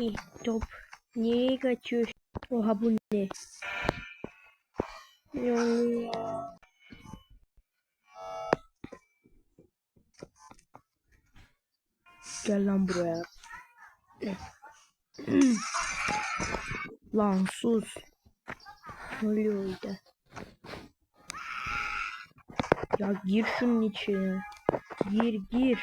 İyi top. Nereye kaçıyor? Oha bu ne? Oluyor? Gel lan sus. Oluyor orada? Ya gir şunun içine. Gir gir.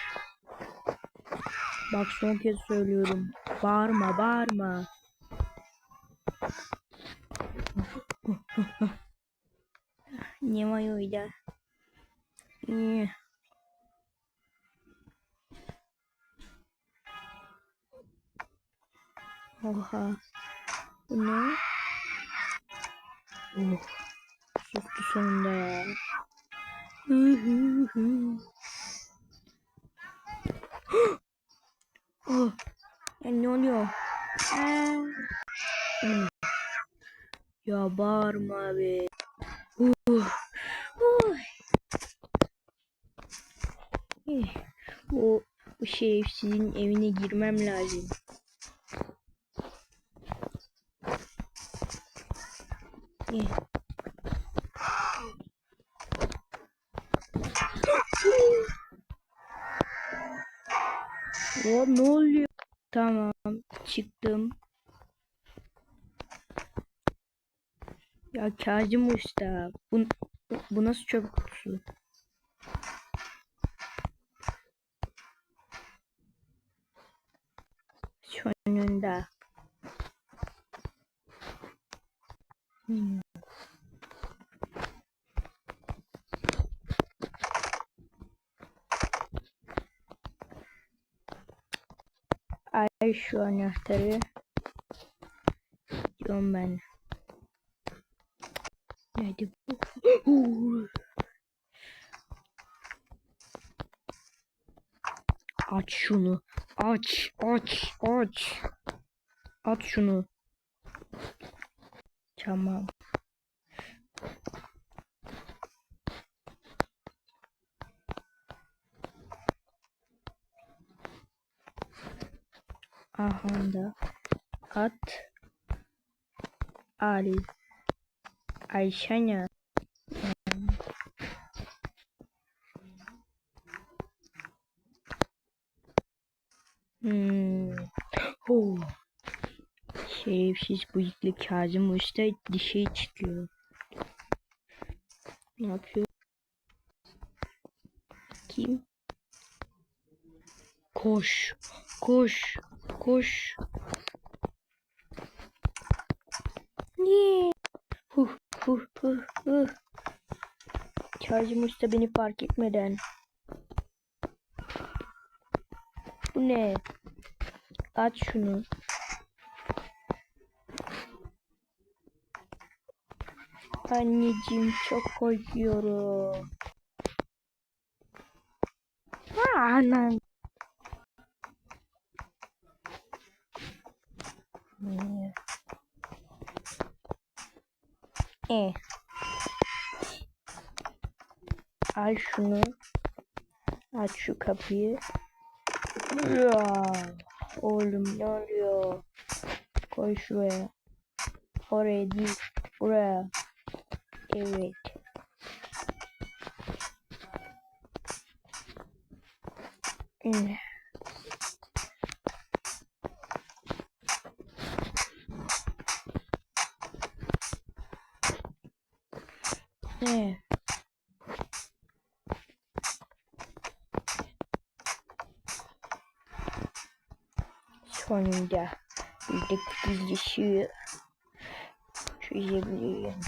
Bak son kez söylüyorum. Bağırma bağırma. ne orada? Ne? Oha. Bu ne? Oh. Sustu sonunda ya. Hı hı hı. oh. Ya ne oluyor? Ya bağırma abi. Uh. Uh. Bu, bu şerefsizin evine girmem lazım. Ya ne oluyor? Tamam çıktım. Ya Kazım Usta bu, bu nasıl çöp kutusu? Sonunda. Hmm. Şu anahtarı. Diyorum ben. Nerede bu? aç şunu. Aç, aç, aç. Aç şunu. Tamam. Aha da at al Ayşanya Hmm. Oh. Şerefsiz bıyıklı Kazım Usta dişe çıkıyor. Ne yapıyor? Kim? Koş. Koş. Koş. Niye? Huh huh huh huh. Kazım Usta beni fark etmeden. Bu ne? Aç şunu. Anneciğim çok korkuyorum. Ha, anam. E. Al şunu. Aç şu kapıyı. Ya. Oğlum ne oluyor? Koy şuraya. Oraya değil. Buraya. Evet. Hmm. Ne? Sonunda buradaki gizli çözebiliyorum.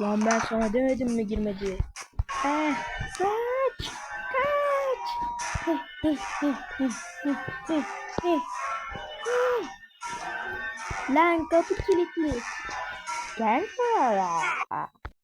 Lan ben sana demedim mi girme diye. Eh, kaç! Kaç! Lan kapı kilitli. Gel buraya.